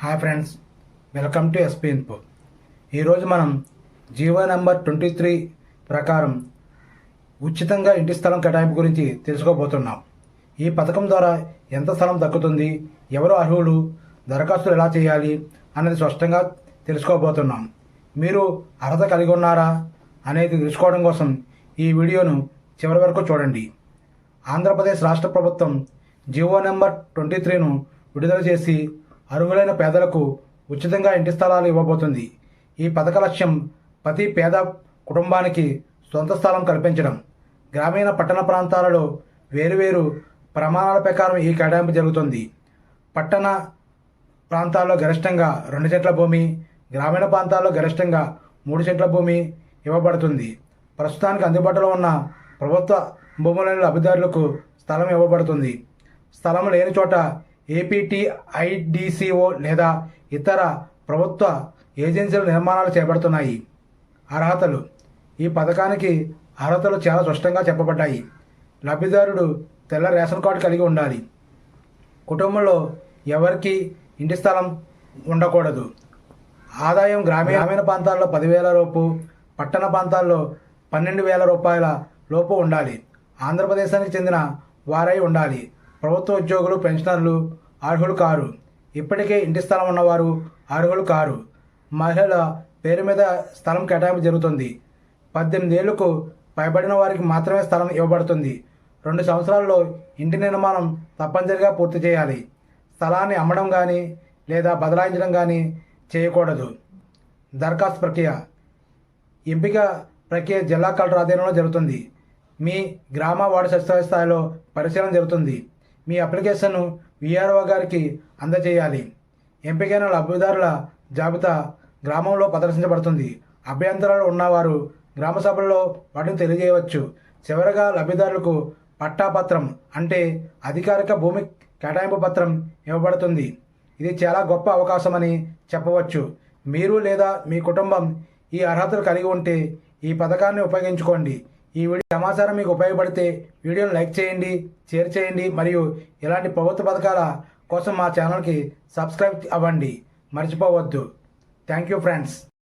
Hi friends welcome to SP info ఈరోజు మనం GO number twenty three ప్రకారం ఉచితంగా ఇంటి స్థలం కేటాయింపు గురించి తెలుసుకోబోతున్నాం. ఈ పథకం ద్వారా ఎంత స్థలం దక్కుతుంది ఎవరు అర్హులు దరఖాస్తులు ఎలా చేయాలి అనేది స్పష్టంగా తెలుసుకోబోతున్నాం. మీరు అర్హత కలిగి ఉన్నారా అనేది తెలుసుకోవడం కోసం ఈ వీడియోను చివరి వరకు చూడండి. ఆంధ్రప్రదేశ్ రాష్ట్ర ప్రభుత్వం జీవో నెంబర్ ట్వంటీ త్రీను విడుదల చేసి అర్హులైన పేదలకు ఉచితంగా ఇంటి స్థలాలు ఇవ్వబోతుంది. ఈ పథక లక్ష్యం ప్రతి పేద కుటుంబానికి సొంత స్థలం కల్పించడం. గ్రామీణ పట్టణ ప్రాంతాలలో వేరువేరు ప్రమాణాల ప్రకారం ఈ కేటాయింపు జరుగుతుంది. పట్టణ ప్రాంతాల్లో గరిష్టంగా రెండు చెట్ల భూమి గ్రామీణ ప్రాంతాల్లో గరిష్టంగా మూడు చెట్ల భూమి ఇవ్వబడుతుంది. ప్రస్తుతానికి అందుబాటులో ఉన్న ప్రభుత్వ భూములైన లబ్ధిదారులకు స్థలం ఇవ్వబడుతుంది. స్థలం లేని చోట ఏపీటీఐడిసిఓ లేదా ఇతర ప్రభుత్వ ఏజెన్సీల నిర్మాణాలు చేపడుతున్నాయి. అర్హతలు. ఈ పథకానికి అర్హతలు చాలా స్పష్టంగా చెప్పబడ్డాయి. లబ్ధిదారుడు తెల్ల రేషన్ కార్డు కలిగి ఉండాలి. కుటుంబంలో ఎవరికి ఇంటి స్థలం ఉండకూడదు. ఆదాయం గ్రామీణ గ్రామీణ ప్రాంతాల్లో పదివేల లోపు పట్టణ ప్రాంతాల్లో పన్నెండు వేల రూపాయల లోపు ఉండాలి. ఆంధ్రప్రదేశానికి చెందిన వారై ఉండాలి. ప్రభుత్వ ఉద్యోగులు పెన్షనర్లు అర్హులు కారు. ఇప్పటికే ఇంటి స్థలం ఉన్నవారు అర్హులు కారు. మహిళల పేరు మీద స్థలం కేటాయింపు జరుగుతుంది. పద్దెనిమిది ఏళ్ళకు పైబడిన వారికి మాత్రమే స్థలం ఇవ్వబడుతుంది. రెండు సంవత్సరాల్లో ఇంటి నిర్మాణం తప్పనిసరిగా పూర్తి చేయాలి. స్థలాన్ని అమ్మడం కానీ లేదా బదలాయించడం కానీ చేయకూడదు. దరఖాస్తు ప్రక్రియ. ఎంపిక ప్రక్రియ జిల్లా కలెక్టర్ ఆధీనంలో జరుగుతుంది. మీ గ్రామ వార్డు సచివాలయ స్థాయిలో పరిశీలన జరుగుతుంది. మీ అప్లికేషన్ను విఆర్ఓ గారికి అందజేయాలి. ఎంపికైన లబ్ధిదారుల జాబితా గ్రామంలో ప్రదర్శించబడుతుంది. అభ్యంతరాలు ఉన్నవారు గ్రామ సభల్లో వాటిని తెలియజేయవచ్చు. చివరగా లబ్ధిదారులకు పట్టాపత్రం అంటే అధికారిక భూమి కేటాయింపు పత్రం ఇవ్వబడుతుంది. ఇది చాలా గొప్ప అవకాశమని చెప్పవచ్చు. మీరు లేదా మీ కుటుంబం ఈ అర్హతలు కలిగి ఉంటే ఈ పథకాన్ని ఉపయోగించుకోండి. ఈ వీడియో సమాచారం మీకు ఉపయోగపడితే వీడియోను లైక్ చేయండి షేర్ చేయండి మరియు ఇలాంటి ప్రభుత్వ పథకాల కోసం మా ఛానల్కి సబ్స్క్రైబ్ అవ్వండి. మర్చిపోవద్దు. Thank you friends.